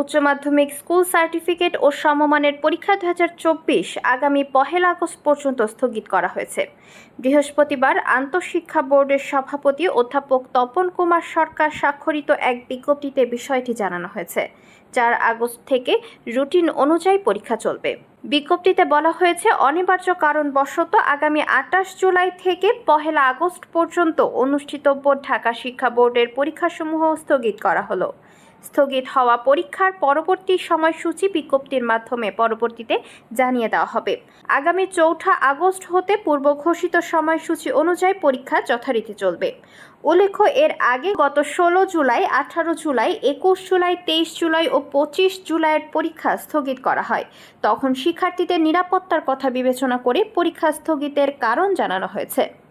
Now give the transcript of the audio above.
উচ্চ মাধ্যমিক school certificate ও সমমানের পরীক্ষা দুহাজার চব্বিশ আগামী পহেলা আগস্ট পর্যন্ত স্থগিত করা হয়েছে। বৃহস্পতিবার আন্তঃশিক্ষা বোর্ডের সভাপতি অধ্যাপক তপন কুমার সরকার স্বাক্ষরিত এক বিজ্ঞপ্তিতে বিষয়টি জানানো হয়েছে, চার আগস্ট থেকে রুটিন অনুযায়ী পরীক্ষা চলবে। বিজ্ঞপ্তিতে বলা হয়েছে, অনিবার্য কারণবশত আগামী আটাশ জুলাই থেকে পহেলা আগস্ট পর্যন্ত অনুষ্ঠিতব্য ঢাকা শিক্ষা বোর্ডের পরীক্ষাসমূহ স্থগিত করা হলো। স্থগিত হওয়া পরীক্ষার পরবর্তী সময়সূচি বিজ্ঞপ্তির মাধ্যমে পরবর্তীতে জানিয়ে দেওয়া হবে। আগামী চৌঠা আগস্ট হতে পূর্ব ঘোষিত সময়সূচি অনুযায়ী পরীক্ষা যথারীতি চলবে। উল্লেখ্য, এর আগে গত ষোলো জুলাই, আঠারো জুলাই, একুশ জুলাই, তেইশ জুলাই ও পঁচিশ জুলাইয়ের পরীক্ষা স্থগিত করা হয়। তখন শিক্ষার্থীদের নিরাপত্তার কথা বিবেচনা করে পরীক্ষা স্থগিতের কারণ জানানো হয়েছে।